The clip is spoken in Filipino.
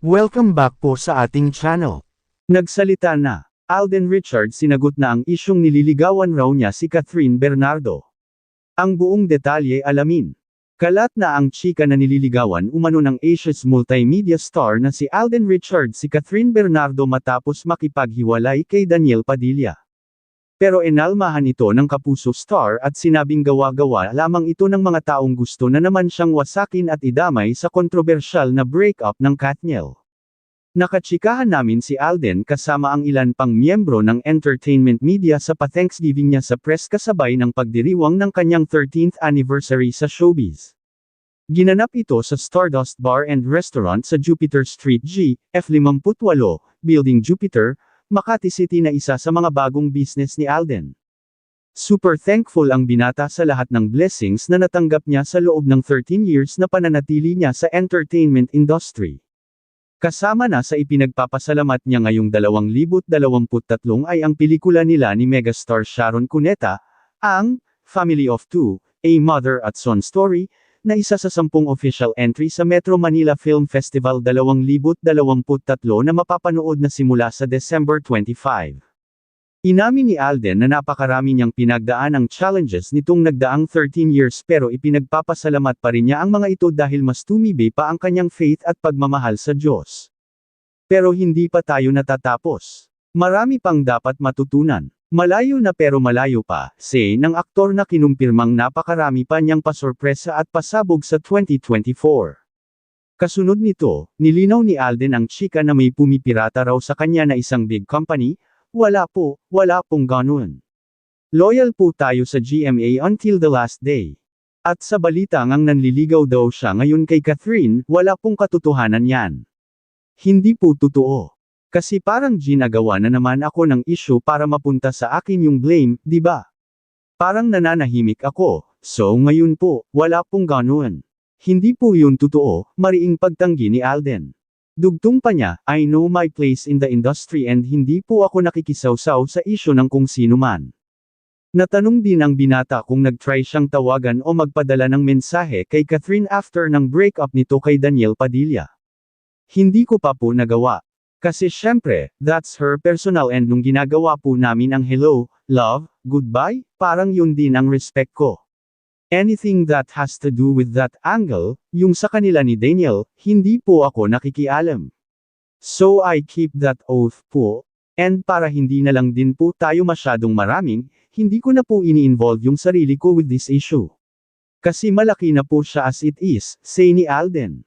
Welcome back po sa ating channel. Nagsalita na. Alden Richard sinagot na ang isyong nililigawan raw niya si Catherine Bernardo. Ang buong detalye alamin. Kalat na ang chika na nililigawan umano ng Asia's multimedia star na si Alden Richard si Catherine Bernardo matapos makipaghiwalay kay Daniel Padilla. Pero enalmahan ito ng kapuso star at sinabing gawa-gawa lamang ito ng mga taong gusto na naman siyang wasakin at idamay sa kontrobersyal na breakup ng Katniel. Nakachikahan namin si Alden kasama ang ilan pang miyembro ng entertainment media sa pa-Thanksgiving niya sa press kasabay ng pagdiriwang ng kanyang 13th anniversary sa showbiz. Ginanap ito sa Stardust Bar and Restaurant sa Jupiter Street G, F58, Building Jupiter, Makati City na isa sa mga bagong business ni Alden. Super thankful ang binata sa lahat ng blessings na natanggap niya sa loob ng 13 years na pananatili niya sa entertainment industry. Kasama na sa ipinagpapasalamat niya ngayong 2023 ay ang pelikula nila ni megastar Sharon Cuneta, ang Family of Two, A Mother at Son Story, na isa sa sampung official entry sa Metro Manila Film Festival 2023 na mapapanood na simula sa December 25. Inamin ni Alden na napakarami niyang pinagdaan ang challenges nitong nagdaang 13 years pero ipinagpapasalamat pa rin niya ang mga ito dahil mas tumibi pa ang kanyang faith at pagmamahal sa Diyos. Pero hindi pa tayo natatapos. Marami pang dapat matutunan. Malayo na pero malayo pa, say ng aktor na kinumpirmang napakarami pa niyang pasorpresa at pasabog sa 2024. Kasunod nito, nilinaw ni Alden ang chika na may pumipirata raw sa kanya na isang big company, wala po, wala pong ganun. Loyal po tayo sa GMA until the last day. At sa balita ngang nanliligaw daw siya ngayon kay Catherine, wala pong katotohanan yan. Hindi po totoo. Kasi parang ginagawa na naman ako ng issue para mapunta sa akin yung blame, di ba? Parang nananahimik ako, so ngayon po, wala pong ganun. Hindi po yun totoo, mariing pagtanggi ni Alden. Dugtong pa niya, I know my place in the industry and hindi po ako nakikisawsaw sa isyo ng kung sino man. Natanong din ang binata kung nag-try siyang tawagan o magpadala ng mensahe kay Catherine after ng breakup nito kay Daniel Padilla. Hindi ko pa po nagawa. Kasi syempre, that's her personal and nung ginagawa po namin ang hello, love, goodbye, parang yun din ang respect ko. Anything that has to do with that angle, yung sa kanila ni Daniel, hindi po ako nakikialam. So I keep that oath po, and para hindi na lang din po tayo masyadong maraming, hindi ko na po ini-involve yung sarili ko with this issue. Kasi malaki na po siya as it is, say ni Alden.